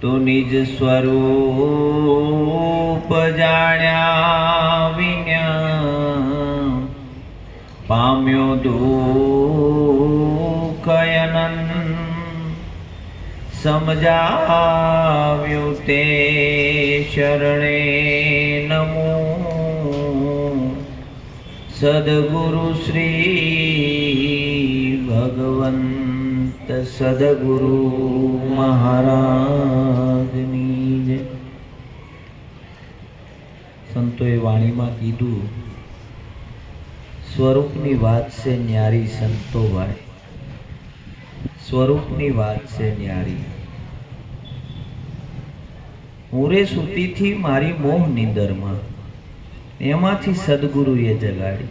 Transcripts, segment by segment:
તો નિજ સ્વરૂપ જાણ્યા વિના પામ્યો દુઃખ અનંત. સમજાવ્યું તે શરણે નમો. સદગુરુ શ્રી ભગવંત. સદગુરુ મહારાજની જય સંતોએ વાણીમાં કીધું સ્વરૂપની વાત છે ન્યારી સંતો ભાઈ સ્વરૂપની વાત છે ન્યારી ઉરે સુતીથી મારી મોહ નિંદરમાં એમાંથી સદગુરુએ જગાડી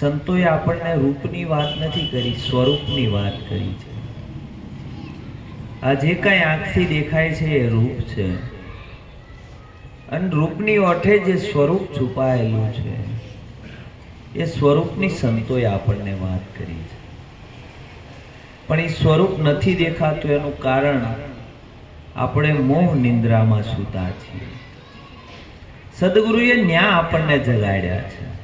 સંતોએ આપણને રૂપની વાત નથી કરી, સ્વરૂપની વાત કરી છે. આ જે કાંઈ આંખથી દેખાય છે એ રૂપ છે. અને રૂપની ઓઠે જે સ્વરૂપ છુપાયેલું છે, એ સ્વરૂપની સંતોએ આપણને વાત કરી છે. પણ એ સ્વરૂપ નથી દેખાતું એનું કારણ આપણે મોહ નિંદ્રામાં સૂતા છીએ. સદગુરુએ ન્યા આપણને જગાડ્યા છે.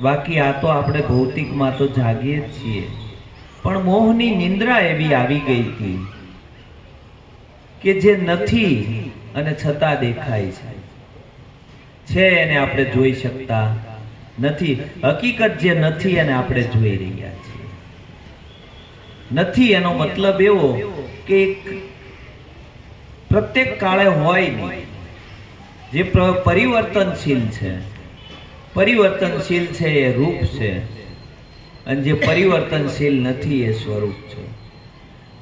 બાકી આ તો આપણે ભૌતિકમાં તો જાગીએ જ છીએ. પણ મોહની નિંદ્રા એવી આવી ગઈ હતી કે જે નથી અને છતાં દેખાય છે. છે એને આપણે જોઈ શકતા નથી. હકીકત જે નથી એને આપણે જોઈ રહ્યા છીએ. નથી એનો મતલબ એવો કે પ્રત્યેક કાળે હોય નહીં. જે પરિવર્તનશીલ છે. પરિવર્તનશીલ છે એ રૂપ છે. અને જે પરિવર્તનશીલ નથી એ સ્વરૂપ છે.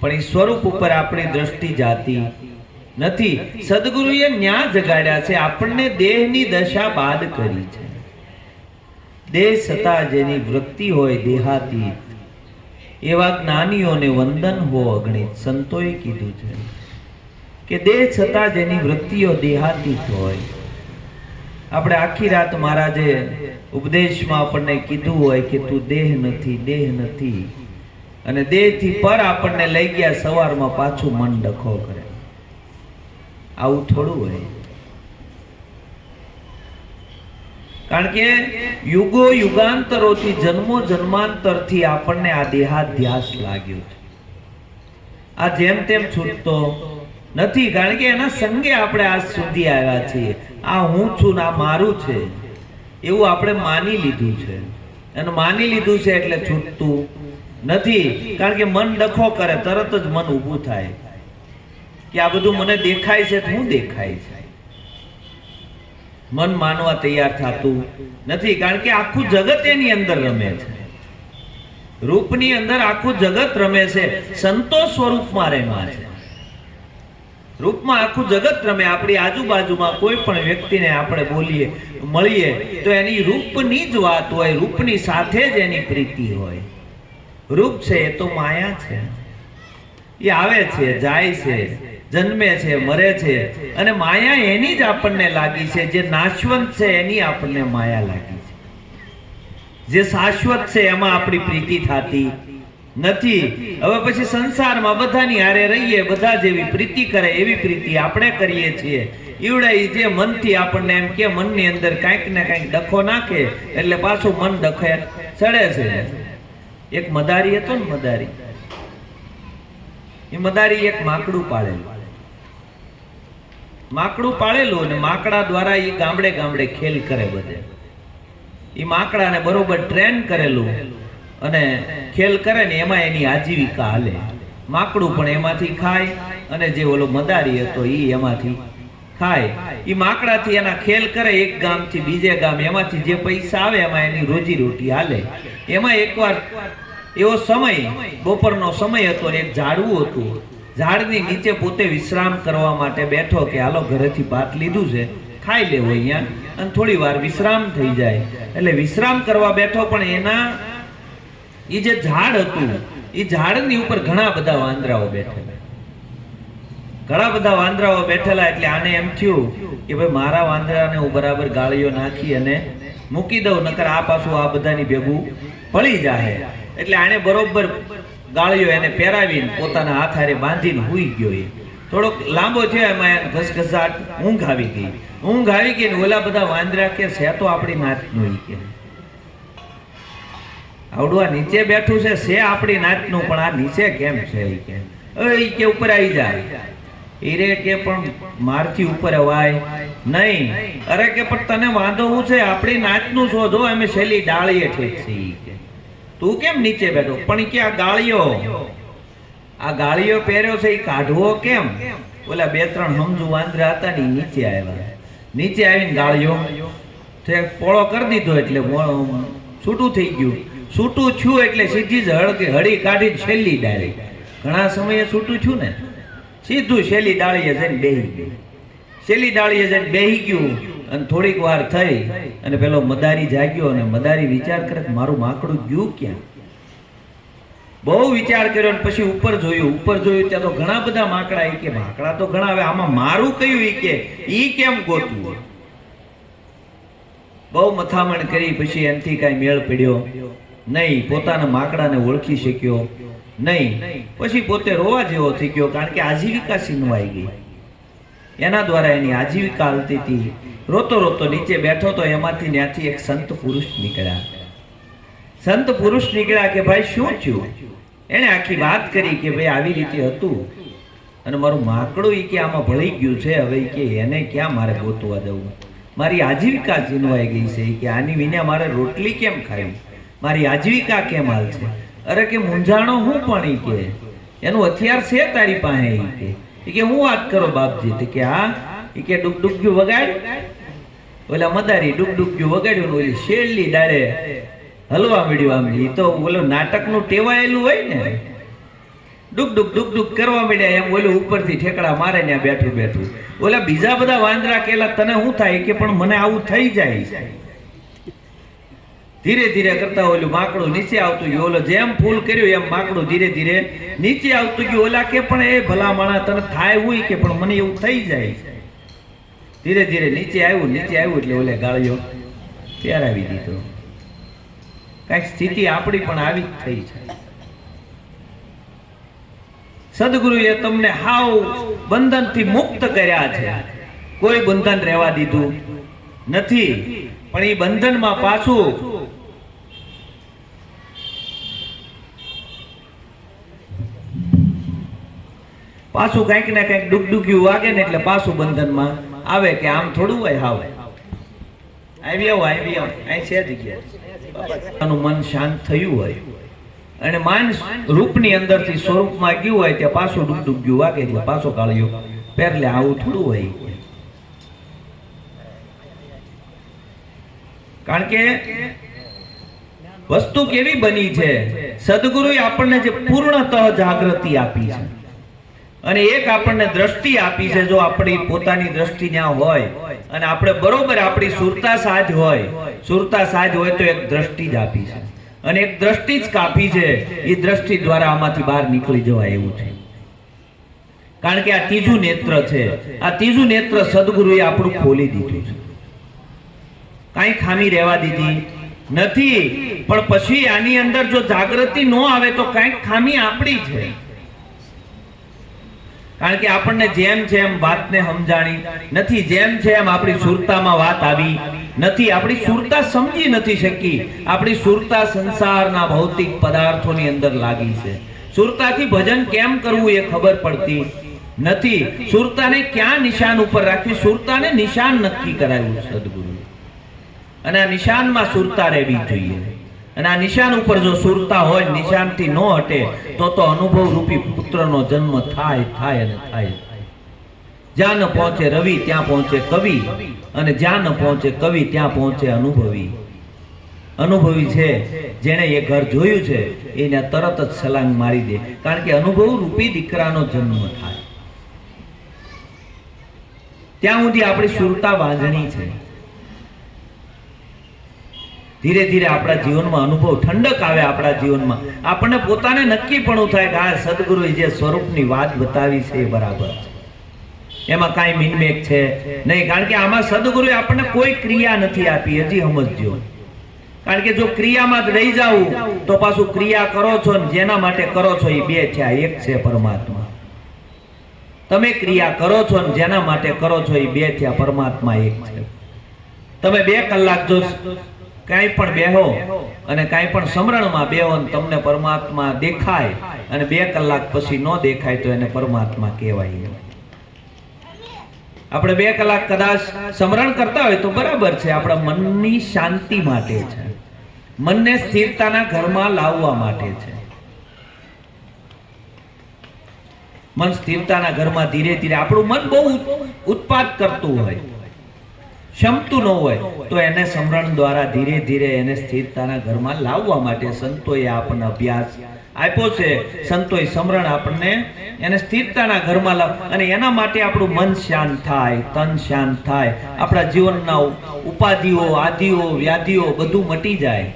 પણ એ સ્વરૂપ ઉપર આપણી દ્રષ્ટિ જાતી નથી. સદગુરુએ ન્યા જગાડ્યા છે. આપણને દેહની દશા બાદ કરી છે. દેહ છતાં જેની વૃત્તિ હોય દેહાતી એવા જ્ઞાનીઓને વંદન હો અગણિત. સંતોએ કીધું છે કે દેહ છતાં જેની વૃત્તિઓ દેહાતીત હોય. આપણે આખી રાત મહારાજે ઉપદેશમાં આપણને કીધું હોય કે તું દેહ નથી દેહ નથી. અને દેહથી પર આપણને લઈ ગયા સવારમાં પાછું મન ડખો કરે. આવું થોડું હોય. કારણ કે યુગો યુગાંતરોથી, જન્મો જન્માંતરથી આપણને આ દેહાધ્યાસ લાગ્યો છે. આ જેમ તેમ છૂટતો નથી. કારણ કે એના સંગે આપણે આજ સુધી આવ્યા છીએ. આ હું છું ને આ મારું છે, એવું આપણે માની લીધું છે. અને માની લીધું છે એટલે છૂટતું નથી, કારણ કે મન ડખો કરે, તરત જ મન ઊભું થાય. કે આ બધું મને દેખાય છે હું દેખાય છે. મન માનવા તૈયાર થતું નથી, કારણ કે આખું જગત એની અંદર રમે છે. રૂપની અંદર આખું જગત રમે છે, સંતોષ સ્વરૂપમાં રહેવા છે. રૂપમાં આખું જગત રમે, આપણી આજુબાજુમાં કોઈ પણ વ્યક્તિને આપણે બોલીએ, મળીએ, તો એની રૂપની જ વાત હોય, રૂપની સાથે જ એની પ્રીતિ હોય. રૂપ છે, એ તો માયા છે. એ આવે છે, જાય છે, જન્મે છે, મરે છે, અને માયા એની જ આપણને લાગી છે, જે નાશવંત છે, એની આપણને માયા લાગી છે. જે શાશ્વત છે, એમાં આપણી પ્રીતિ થતી નથી. હવે પછી સંસારમાં બધાની હારે રહીએ બધા જેવી પ્રીતિ કરે એવી પ્રીતિ આપણે કરીએ છીએ. ઈવડાઈ જે મનથી આપણને એમ કે મનની અંદર કાંઈક ને કાંઈક ડખો નાખે એટલે પાછું મન ડખે ચડે છે. એક મદારી હતો ને મદારી. એ મદારી એક માકડું પાળેલું. માકડું પાળેલું અને માકડા દ્વારા એ ગામડે ગામડે ખેલ કરે બધે. એ માકડાને બરોબર ટ્રેન કરેલું. અને ખેલ કરે ને એમાં એની આજીવિકા હાલે. માકડું પણ એમાંથી ખાય અને જે ઓલો મદારી હતો એ એમાંથી ખાય. એ માકડાથી એના ખેલ કરે એક ગામથી બીજે ગામ. એમાંથી જે પૈસા આવે એમાં એની રોજી રોટી હાલે. એમાં એકવાર એવો સમય, બપોરનો સમય હતો એક ઝાડવું હતું. ઝાડની નીચે પોતે વિશ્રામ કરવા માટે બેઠો કે હાલો ઘરેથી ભાત લીધું છે, ખાઈ લેવો અહીંયા. અને થોડી વાર વિશ્રામ થઈ જાય. એટલે વિશ્રામ કરવા બેઠો પણ એના એ જે ઝાડ હતું એ ઝાડની ઉપર ઘણા બધા વાંદરાઓ બેઠેલા. ઘણા બધા વાંદરાઓ બેઠેલા એટલે આને એમ થયું કે ભાઈ મારા વાંદરાને હું બરાબર ગાળીઓ નાખી અને મૂકી દઉં, નકર આ પાછું આ બધાની ભેગું પડી જાય એટલે આને બરોબર ગાળીઓ એને પહેરાવીને પોતાના હાથ હારે બાંધીને હુઈ ગયો એ. થોડોક લાંબો થયો એમાં એને ઘસઘસાટ ઊંઘ આવી ગઈ. ઊંઘ આવી ગઈ ને ઓલા બધા વાંદરા કે છે તો આપણી નાતનું કે. આવડું નીચે બેઠું છે છે આપણી નાતનું, પણ આ નીચે કેમ છે ઈ કે? ઉપર આવી જાય. ઈરે કે પણ મારથી ઉપર અવાય. નહીં. અરે કે પણ તને વાંધો હું છે, આપણી છો જો અમે છેલ્લી ડાળીએ ઠીક છે તું કેમ નીચે બેઠો? પણ કે આ ગાળિયો આ ગાળિયો પહેર્યો છે એ કાઢવો કેમ? ઓલા બે ત્રણ સમજુ વાંદરા હતા ને નીચે આવ્યા. નીચે આવીને ગાળિયો પોળો કરી દીધો એટલે છૂટું થઈ ગયું. છૂટું છું એટલે સીધી જ હળકી હળી કાઢી છેલ્લી ડાળી. ઘણા સમયે છૂટું છું ને, સીધું છેલ્લી ડાળીએ જઈને બેહી ગયું. છેલ્લી ડાળીએ જઈને બેહી ગયું અને થોડીક વાર થઈ અને પેલો મદારી જાગ્યો અને મદારી વિચાર કરે મારું માકડું ગયું ક્યાં? બહુ વિચાર કર્યો અને પછી ઉપર જોયું ઉપર જોયું ત્યાં તો ઘણા બધા માકડા ઈ કે, માકડા તો ઘણા આવે આમાં મારું કયું ઈ કે? ઈ કેમ ગોતવું બહુ મથામણ કરી, પછી એમથી કાંઈ મેળ પડ્યો. નહીં, પોતાના માકડાને ઓળખી શક્યો. નહીં, પછી પોતે રોવા જેવો થઈ ગયો, કારણ કે આજીવિકા છીનવાઈ ગઈ. એના દ્વારા એની આજીવિકા હાલતી હતી. રોતો રોતો નીચે બેઠો તો એમાંથી ત્યાંથી એક સંત પુરુષ નીકળ્યા. સંત પુરુષ નીકળ્યા કે, ભાઈ, શું થયું? એણે આખી વાત કરી કે, ભાઈ, આવી રીતે હતું. અને મારું માકડું એ કે, આમાં ભળી ગયું છે, હવે કે, એને ક્યાં મારે ગોતવા જવું? મારી આજીવિકા છીનવાઈ ગઈ છે કે, આની વિના મારે રોટલી કેમ ખાવી? મારી આજીવિકા કેમ હાલ છે? અરે કે મૂંઝાણો હું પણ એ કે. એનું હથિયાર છે તારી પાસે કે. ઈ કે હું વાત કરો બાપજી? તે કે હા. એ કે ડુક ડુકગ્યું વગાડ ઓલા મદારી ડુક ડુકગ્યું વગાડ્યું ઓલી શેરલી ડાળે હલવા મળ્યું આમ. એ તો ઓલું નાટકનું ટેવાયેલું હોય ને. ડુક ડુક ડુક ડુક કરવા માંડ્યા એમ ઓલું ઉપરથી ઠેકડા મારે ને બેઠું બેઠું. ઓલા બીજા બધા વાંદરા કેલા તને શું થાય? કે પણ મને આવું થઈ જાય. ધીરે ધીરે કરતા ઓલું માકડું નીચે આવતું ગયું. ઓલો જેમ ફૂલ કર્યું એમ માકડું ધીરે ધીરે નીચે આવતું ગયું. ઓલા કે પણ એ ભલા માણા તને થાય હોય કે પણ મને એવું થઈ જાય. ધીરે ધીરે નીચે આવ્યું નીચે આવ્યું એટલે ઓલે ગાળ્યો પહેરાવી દીધો. કંઈક સ્થિતિ આપણી પણ આવી જ થઈ છે. સદગુરુએ તમને હાવ બંધનથી મુક્ત કર્યા છે. કોઈ બંધન રહેવા દીધું નથી. પણ એ બંધનમાં પાછું પાછું કંઈક ને કંઈક ડુગડુગ્યું વાગે ને એટલે પાછું બંધનમાં આવે કે આમ થોડું હોય હાવે. આવી આવો આવી આવો. અહીં છે જગ્યા. મન શાંત થયું હોય. અને માન રૂપની અંદરથી સ્વરૂપમાં ગયું હોય ત્યાં પાછું ડુગડુગ્યું વાગે એટલે પાછો કાળ્યો પહેરલે આવું થોડું હોય. કારણ કે વસ્તુ કેવી બની છે? સદગુરુએ આપણને જે પૂર્ણતઃ જાગૃતિ આપી છે. અને એક આપણને દ્રષ્ટિ આપી છે જો આપણી પોતાની દ્રષ્ટિ ત્યાં હોય, અને આપણે બરોબર આપણી સુરતા સાજ હોય, સુરતા સાજ હોય તો એક દ્રષ્ટિ જ આપી છે. અને એક દ્રષ્ટિ જ કાપી છે, એ દ્રષ્ટિ દ્વારા આમાંથી બહાર નીકળી જવાય એવું છે. કારણ કે આ ત્રીજું નેત્ર છે. આ ત્રીજું નેત્ર સદગુરુએ આપણું ખોલી દીધું છે. કાંઈ ખામી રહેવા દીધી નથી, પણ પછી આની અંદર જો જાગૃતિ ન આવે તો કાંઈક ખામી આપણી છે. કારણ કે આપણને જેમ છે એમ વાતને સમજાણી નથી, જેમ છે એમ આપણી સુરતામાં વાત આવી નથી. આપણી સુરતા સમજી નથી શકી. આપણી સુરતા સંસારના ભૌતિક પદાર્થોની અંદર લાગી છે. સુરતાથી ભજન કેમ કરવું એ ખબર પડતી નથી. સુરતાને ક્યાં નિશાન ઉપર રાખવી? સુરતાને નિશાન નક્કી કરાયું સદગુરુ અને આ નિશાનમાં સુરતા રહેવી જોઈએ. અને આ નિશાન ઉપર જો સુરતા હોય, નિશાનથી ન હટે, તો તો અનુભવ રૂપી પુત્રનો જન્મ થાય થાય અને થાય. જ્યાં પહોંચે રવિ, ત્યાં પહોંચે કવિ, અને જ્યાં પહોંચે કવિ, ત્યાં પહોંચે અનુભવી. અનુભવી છે, જેણે એ ઘર જોયું છે, એને તરત જ છલાંગ મારી દે. કારણ કે અનુભવ રૂપી દીકરાનો જન્મ થાય. ત્યાં સુધી આપણી સુરતા વાંધણી છે. ધીરે ધીરે આપણા જીવનમાં અનુભવ ઠંડક આવે આપણા જીવનમાં. આપણને પોતાને નક્કી પણ થાય કે આ સદગુરુએ જે સ્વરૂપની વાત બતાવી છે એ બરાબર છે. એમાં કાંઈ મિનમેક છે નહીં. કારણ કે આમાં સદગુરુએ આપણને કોઈ ક્રિયા નથી આપી, હજી સમજજો. કારણ કે જો ક્રિયામાં જ રહી જાવું તો પાછું ક્રિયા કરો છો ને જેના માટે કરો છો એ બે થયા એક છે પરમાત્મા. તમે ક્રિયા કરો છો ને જેના માટે કરો છો એ બે થયા પરમાત્મા એક છે. તમે બે કલાક જો કાંઈ પણ બેહો અને કાંઈ પણ સમરણમાં બેહો અને તમને પરમાત્મા દેખાય અને બે કલાક પછી ન દેખાય તો એને પરમાત્મા કહેવાય. આપણે બે કલાક કદાચ સમરણ કરતા હોય તો બરાબર છે, આપણા મનની શાંતિ માટે છે. મનને સ્થિરતાના ઘરમાં લાવવા માટે છે. મન સ્થિરતાના ઘરમાં ધીરે ધીરે આપણું મન બહુ ઉત્પાદ કરતું હોય. ક્ષમતું ન હોય તો એને સમરણ દ્વારા ધીરે ધીરે એને સ્થિરતાના ઘરમાં લાવવા માટે સંતોએ આપણને અભ્યાસ આપ્યો છે. સંતોએ સમરણ આપણને એને સ્થિરતાના ઘરમાં લાવ અને એના માટે આપણું મન શાંત થાય તન શાંત થાય. આપણા જીવનના ઉપાધિઓ આદિઓ વ્યાધિઓ બધું મટી જાય.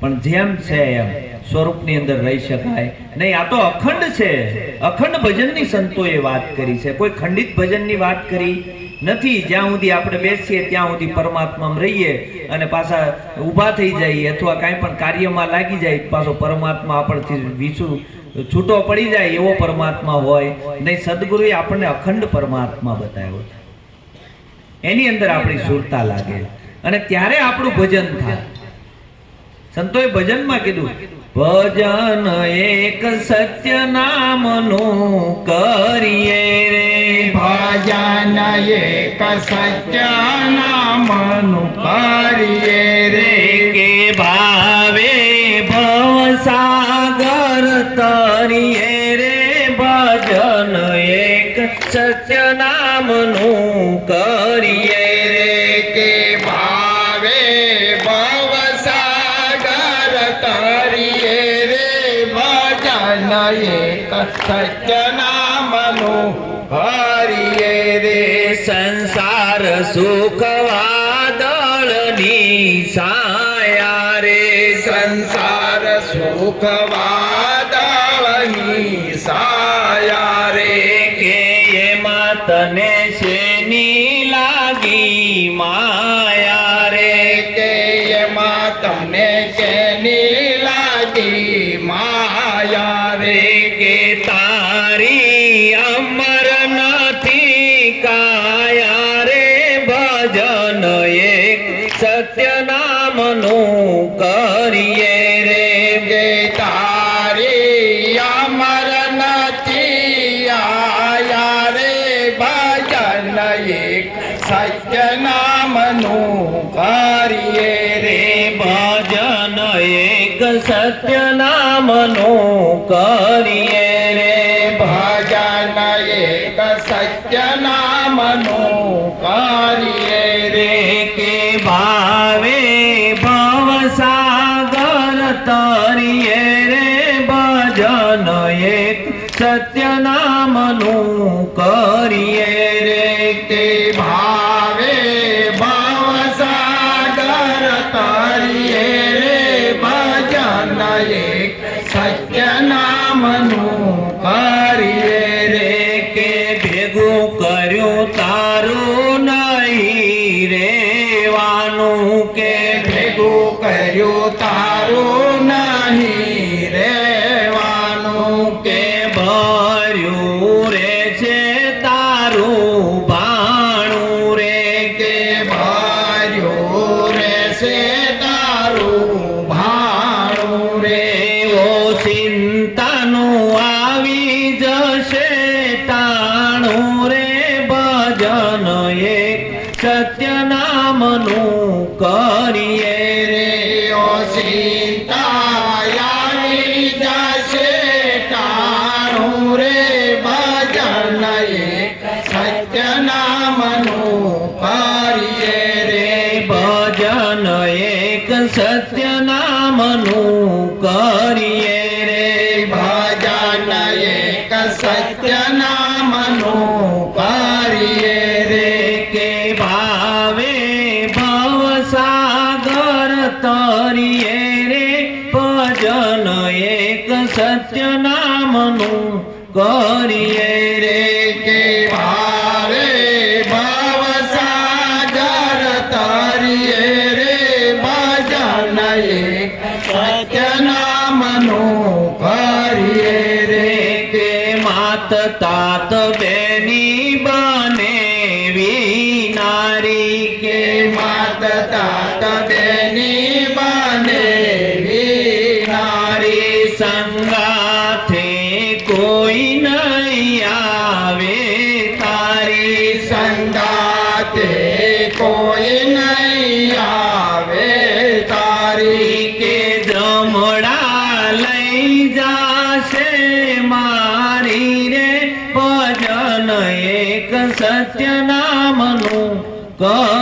પણ જેમ છે એમ સ્વરૂપની અંદર રહી શકાય. નહીં આ તો અખંડ છે. અખંડ ભજનની સંતોએ વાત કરી છે. કોઈ ખંડિત ભજનની વાત કરી? નથી. જ્યાં સુધી આપણે બેસીએ, ત્યાં સુધી પરમાત્મામાં રહીએ અને પાછા ઊભા થઈ જઈએ અથવા કાંઈ પણ કાર્યમાં લાગી જાય, પાછો પરમાત્મા આપણથી વિસુ છૂટો પડી જાય એવો પરમાત્મા હોય. નહીં, સદગુરુએ આપણને અખંડ પરમાત્મા બતાવ્યો છે. એની અંદર આપણી સુરતા લાગે. અને ત્યારે આપણું ભજન થાય. સંતોએ ભજનમાં કીધું, ભજન એક સત્ય નામનું કરીએ રે ભજન એક સત્ય નામનું કરીએ રે. કે ભાવે ભવસાગર તરીએ રે. ભજન એક સત્ય નામનું સુખ સાયા રે કે તને શેની લાગી માયા નામનું ભાવે ભવસાગર તરીએ રે ભજન એક સત્ય નામનું કરીએ નામનું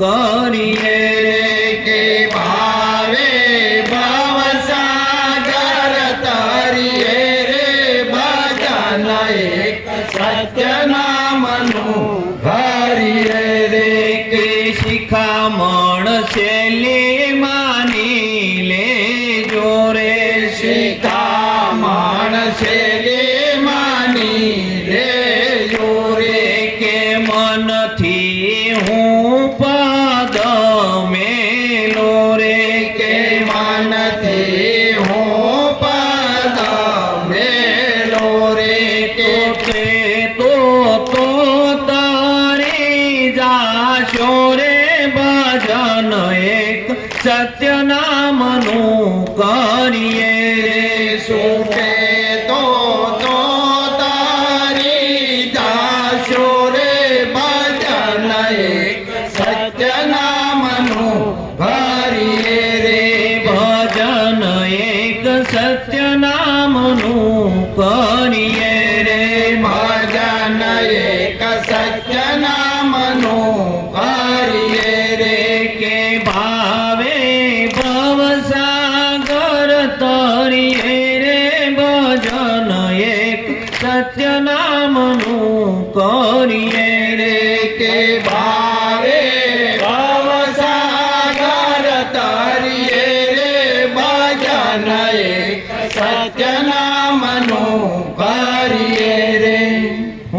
નામનું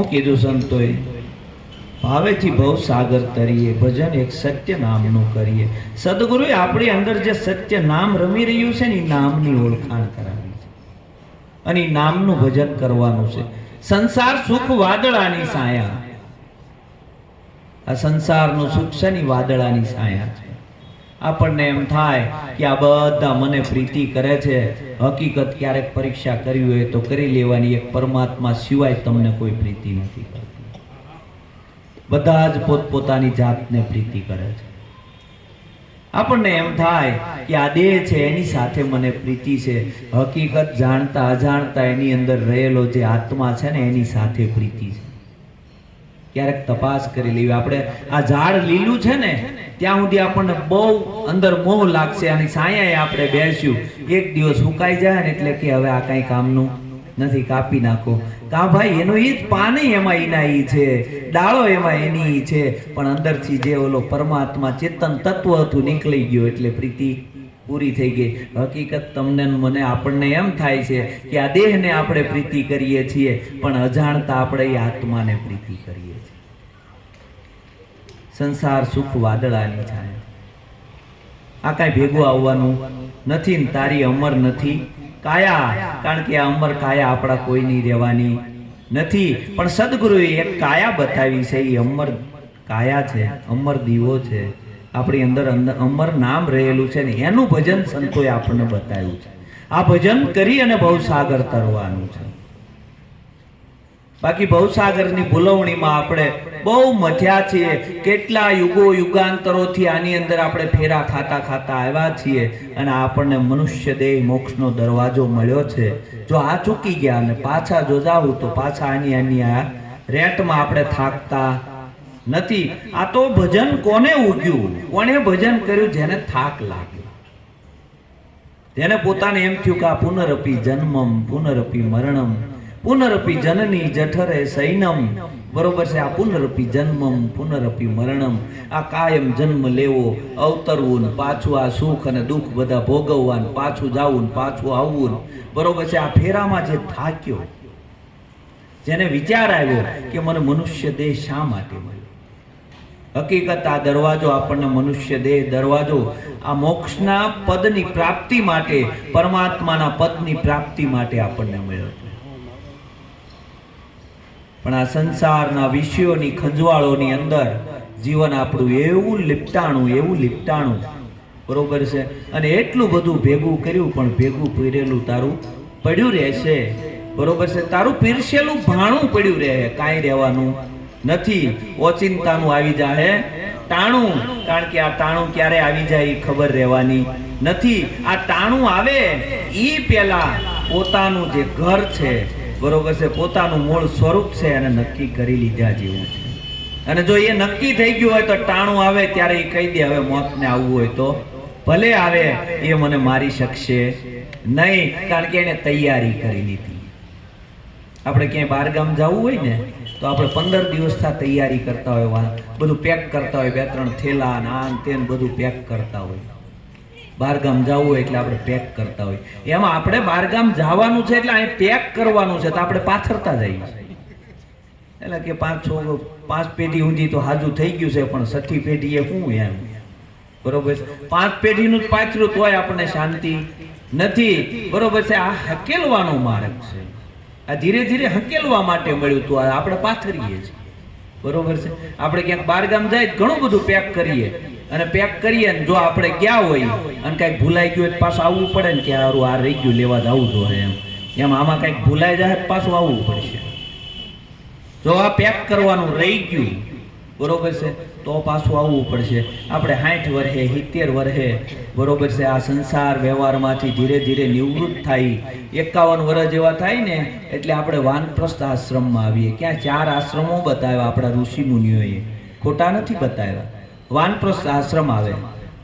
કીધું સંતોએ, ભાવેથી ભવ સાગર તરીએ, ભજન એક સત્ય નામનું કરીએ. સદગુરુએ આપણી અંદર જે સત્ય નામ રમી રહ્યું છે ને એ નામની ઓળખાણ કરાવી છે. અને નામનું ભજન કરવાનું છે. સંસાર સુખ વાદળાની સાયા. આ સંસારનું સુખ છે ને વાદળાની સાયા છે? આપણને એમ થાય કે આ બધા મને પ્રીતિ કરે છે. હકીકત ક્યારેક પરીક્ષા કરવી હોય તો કરી લેવાની એક પરમાત્મા સિવાય તમને કોઈ પ્રીતિ નથી બધા જ પોતપોતાની જાતને પ્રીતિ કરે છે. આપણને એમ થાય કે આ દેહ છે, એની સાથે મને પ્રીતિ છે. હકીકત જાણતા અજાણતા એની અંદર રહેલો જે આત્મા છે ને, એની સાથે પ્રીતિ છે. ક્યારેક તપાસ કરી લેવી. આપણે આ ઝાડ લીલું છે ને, ત્યાં સુધી આપણને બહુ અંદર મોહ લાગશે. અને સાયાએ આપણે બેસ્યું. એક દિવસ સુકાઈ જાય ને એટલે કે હવે આ કાંઈ કામનું નથી, કાપી નાખો. કા ભાઈ, એનો એ જ પાને એમાં એના ઈ છે. ડાળો એમાં એની ઈ છે. પણ અંદરથી જે ઓલો પરમાત્મા ચેતન તત્વ હતું, નીકળી ગયો એટલે પ્રીતિ પૂરી થઈ ગઈ. હકીકત તમને મને આપણને એમ થાય છે કે આ દેહને આપણે પ્રીતિ કરીએ છીએ, પણ અજાણતા આપણે એ આત્માને પ્રીતિ કરીએ છીએ. સંસાર સુખ વાદળાની થાય આ કાંઈ ભેગું આવવાનું નથી ને તારી અમર નથી. કાયા, કારણ કે આ અમર કાયા આપણા કોઈની રહેવાની નથી. પણ સદગુરુએ એક કાયા બતાવી છે એ અમર કાયા છે, અમર દીવો છે. આપણી અંદર અમર નામ રહેલું છે ને, એનું ભજન સંતોએ આપણને બતાવ્યું છે. આ ભજન કરી અને ભવસાગર તરવાનું છે. બાકી ભવસાગરની ભૂલવણીમાં આપણે બહુ મથ્યા છીએ. કેટલા યુગો યુગાંતરોથી આની અંદર આપણે ફેરા ખાતા ખાતા આવ્યા છીએ અને આપણને મનુષ્ય દેહ મોક્ષનો દરવાજો મળ્યો છે. જો આ ચૂકી ગયા અને પાછા જો જાવું તો પાછા આની આની આ રેટમાં આપણે થાકતા નથી. આ તો ભજન કોને ઉગ્યું? કોને ભજન કર્યું જેને થાક લાગ્યો? જેને પોતાને એમ થયું કે આ પુનરપી જન્મમ, પુનરપી મરણમ, પુનરપી જનની જઠરે સૈનમ. બરોબર છે, આ પુનરપી જન્મમ, પુનરપી મરણમ. આ કાયમ જન્મ લેવો, અવતરવું ને પાછું આ સુખ અને દુઃખ બધા ભોગવવા ને પાછું જાવું ને પાછું આવવું બરોબર છે, આ ફેરામાં જે થાક્યો, જેને વિચાર આવ્યો કે મને મનુષ્ય દેહ શા માટે મળ્યો? હકીકત આ દરવાજો આપણને મનુષ્ય દેહ દરવાજો, આ મોક્ષના પદની પ્રાપ્તિ માટે, પરમાત્માના પદની પ્રાપ્તિ માટે આપણને મળ્યો પણ આ સંસારના વિષયોની ખંજવાળોની અંદર જીવન આપણું એવું લીપટાણું એવું લીપટાણું. બરોબર છે? અને એટલું બધું ભેગું કર્યું, પણ ભેગું પીરેલું તારું પડ્યું રહેશે. બરોબર છે? તારું પીરસેલું ભાણું પડ્યું રહે, કાંઈ રહેવાનું નથી. ઓચિંતાનું આવી જાય ટાણું કારણ કે આ ટાણું ક્યારે આવી જાય એ ખબર રહેવાની નથી. આ ટાણું આવે ઈ પેલા પોતાનું જે ઘર છે, બરોબર છે, પોતાનું મૂળ સ્વરૂપ છે અને નક્કી કરી લીધા જેવું છે. અને જો એ નક્કી થઈ ગયું હોય તો ટાણું આવે ત્યારે એ કહી દે, હવે મોતને આવવું હોય તો. ભલે આવે, એ મને મારી શકશે નહીં, કારણ કે એને તૈયારી કરી લીધી. આપણે ક્યાંય બહારગામ જવું હોય ને? તો આપણે પંદર દિવસથી તૈયારી કરતા હોય વા- બધું પેક કરતા હોય, બે ત્રણ થેલા ને આ તે બધું પેક કરતા હોય. બહારગામ જવું હોય એટલે આપણે પેક કરતા હોય. એમાં આપણે બહારગામ જવાનું છે એટલે અહીં પેક કરવાનું છે તો આપણે પાથરતા જઈએ. એટલે કે પાંચ છ પાંચ પેઢી ઊંધી તો હાજુ થઈ ગયું છે, પણ છઠ્ઠી પેઢી એ શું એમ? બરોબર છે? પાંચ પેઢીનું જ પાથરું તોય આપણને શાંતિ નથી. બરોબર છે? આ હકેલવાનો માર્ગ છે. આ ધીરે ધીરે હકેલવા માટે મળ્યું હતું આપણે પાથરીએ છીએ. બરોબર છે? આપણે ક્યાંક બારગામ જાય ઘણું બધું પેક કરીએ. અને પેક કરીએ ને જો આપણે ગયા હોય અને કંઈક ભૂલાઈ ગયું હોય પાછું આવવું પડે ને કે સારું આ રહી ગયું, લેવા જવું જોઈએ એમ. એમ આમાં કંઈક ભૂલાઈ જાય પાછું આવવું પડશે. જો આ પેક કરવાનું રહી ગયું, બરોબર છે? તો પાછું આવવું પડશે. આપણે સાઠ વર્ષે, સિત્તેર વર્ષે બરોબર છે, આ સંસાર વ્યવહારમાંથી ધીરે ધીરે નિવૃત્ત થાય. એકાવન વર્ષ જેવા થાય ને, એટલે આપણે વાનપ્રસ્થ આશ્રમમાં આવીએ. ક્યાં ચાર આશ્રમો બતાવ્યા આપણા ઋષિ મુનિઓએ. ખોટા નથી બતાવ્યા. વાનપ્રસ્થ આશ્રમ આવે.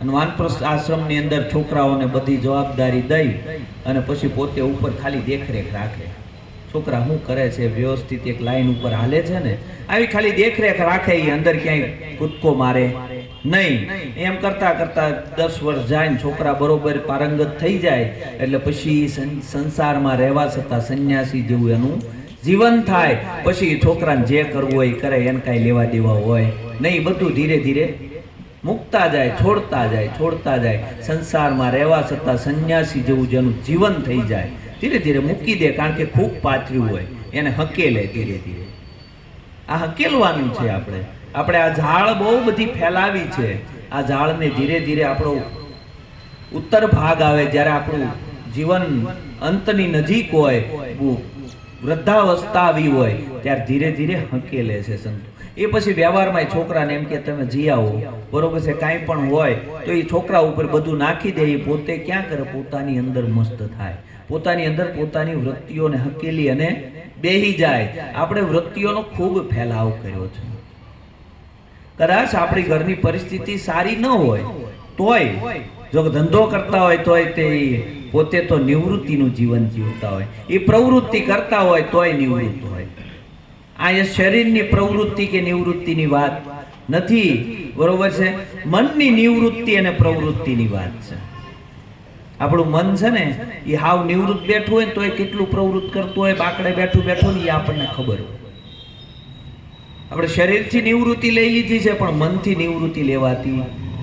અને વાનપ્રસ્થ આશ્રમની અંદર છોકરાઓને બધી જવાબદારી દઈ અને પછી પોતે ઉપર ખાલી દેખરેખ રાખે. છોકરા શું કરે છે? વ્યવસ્થિત એક લાઈન ઉપર હાલે છે ને, આવી ખાલી દેખરેખ રાખે એ અંદર ક્યાંય કૂદકો મારે. નહીં. એમ કરતા કરતા દસ વર્ષ જાય ને છોકરા બરોબર પારંગત થઈ જાય, એટલે પછી સંસારમાં રહેવા છતાં સંન્યાસી જેવું એનું જીવન થાય. પછી છોકરાને જે કરવું હોય કરે, એને કાંઈ લેવા દેવા હોય. નહીં, બધું ધીરે ધીરે મૂકતા જાય, છોડતા જાય છોડતા જાય. સંસારમાં રહેવા છતાં સંન્યાસી જેવું જેનું જીવન થઈ જાય. ધીરે ધીરે મૂકી દે કારણ કે ખૂબ પાથર્યું હોય. એને હકેલે ધીરે ધીરે. આ હકેલવાનું છે આપણે. આપણે આ ઝાડ બહુ બધી ફેલાવી છે. આ ઝાડને ધીરે ધીરે આપણો ઉત્તર ભાગ આવે જ્યારે આપણું જીવન અંતની નજીક હોય વૃદ્ધાવસ્થા આવી હોય, ત્યારે ધીરે ધીરે હકેલે છે સંતો એ પછી વ્યવહારમાં છોકરાને એમ કે તમે જી બરોબર છે, કાંઈ પણ હોય તો એ છોકરા ઉપર બધું નાખી દે, એ પોતે ક્યાં કરે? પોતાની અંદર મસ્ત થાય. પોતાની અંદર પોતાની વૃત્તિઓને હકેલી અને બેહી જાય. આપણે વૃત્તિઓનો ખૂબ ફેલાવ કર્યો છે. કદાચ આપણી ઘરની પરિસ્થિતિ સારી ન હોય, તોય જો ધંધો કરતા હોય તોય તે પોતે તો નિવૃત્તિનું જીવન જીવતા હોય. એ પ્રવૃત્તિ કરતા હોય તોય નિવૃત્ત હોય. આ શરીરની પ્રવૃત્તિ કે નિવૃત્તિની વાત? નથી. બરોબર છે? મનની નિવૃત્તિ અને પ્રવૃત્તિની વાત છે. આપણું મન છે ને, એ હાવ નિવૃત્ત બેઠું હોય તો એ કેટલું પ્રવૃત્ત કરતું હોય, બાકડે બેઠું બેઠું ને એ આપણને ખબર આપણે શરીરથી નિવૃત્તિ લઈ લીધી છે, પણ મનથી નિવૃત્તિ લેવાતી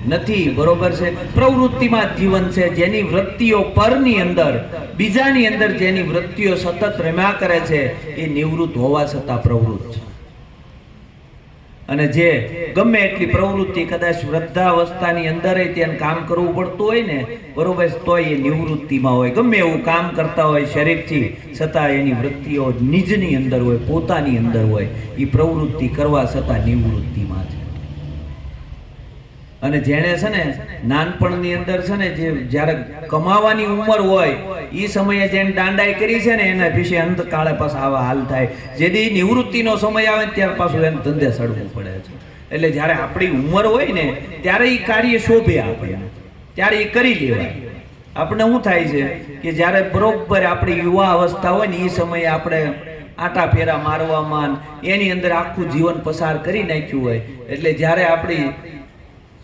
નથી, બરોબર છે? પ્રવૃત્તિમાં જીવન છે, જેની વૃત્તિઓ પરની અંદર, બીજાની અંદર જેની વૃત્તિઓ સતત રમ્યા કરે છે, એ નિવૃત્ત હોવા છતાં પ્રવૃત્ત છે. અને જે ગમે એટલી પ્રવૃત્તિ કદાચ વૃદ્ધાવસ્થાની અંદર તેને કામ કરવું પડતું હોય ને, બરોબર તોય એ નિવૃત્તિમાં હોય. ગમે એવું કામ કરતા હોય શરીરથી, છતાં એની વૃત્તિઓ નિજની અંદર હોય, પોતાની અંદર હોય, એ પ્રવૃત્તિ કરવા છતાં નિવૃત્તિમાં છે. અને જેણે છે ને નાનપણની અંદર છે ને જે જ્યારે કમાવાની ઉંમર હોય એ સમયે જેને દાંડાઈ કરી છે ને એના વિશે અંતકાળે પાછા આવા હાલ થાય. જેથી નિવૃત્તિનો સમય આવે ત્યાર પાછું એને ધંધે સડવું પડે છે. એટલે જ્યારે આપણી ઉંમર હોય ને, ત્યારે એ કાર્ય શોભે આપણે ત્યારે એ કરી લેવાય. આપણે શું થાય છે કે જ્યારે બરોબર આપણી યુવા અવસ્થા હોય ને એ સમયે આપણે આટા ફેરા મારવામાં એની અંદર આખું જીવન પસાર કરી નાખ્યું હોય. એટલે જ્યારે આપણી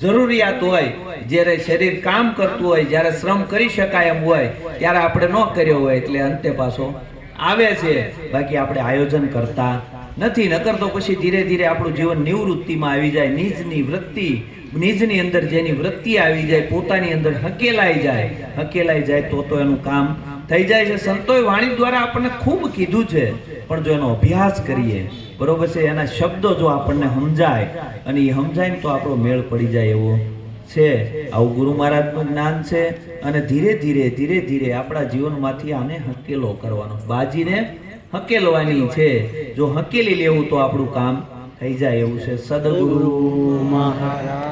જરૂરિયાત હોય, જ્યારે શરીર કામ કરતું હોય, જ્યારે શ્રમ કરી શકાય એમ હોય, ત્યારે આપણે ન કર્યો હોય, એટલે અંતે પાછો આવે છે. બાકી આપણે આયોજન કરતા નથી. નકર તો પછી ધીરે ધીરે આપણું જીવન નિવૃત્તિમાં આવી જાય, નિજની વૃત્તિ, નિજની અંદર જેની વૃત્તિ આવી જાય, પોતાની અંદર હકેલાઈ જાય. હકેલાઈ જાય તો તો એનું કામ થઈ જાય છે. સંતોએ વાણી દ્વારા આપણને ખૂબ કીધું છે. પણ જો એનો અભ્યાસ કરીએ બરોબર છે? એના શબ્દો જો આપણને સમજાય, અને એ સમજાય ને તો આપણો મેળ પડી જાય એવો છે. આવું ગુરુ મહારાજનું જ્ઞાન છે, અને ધીરે ધીરે ધીરે ધીરે આપણા જીવનમાંથી આને હકેલો કરવાનો. બાજીને હકેલવાની છે. જો હકેલી લેવું તો આપણું કામ થઈ જાય એવું છે. સદગુરુ મહારાજ.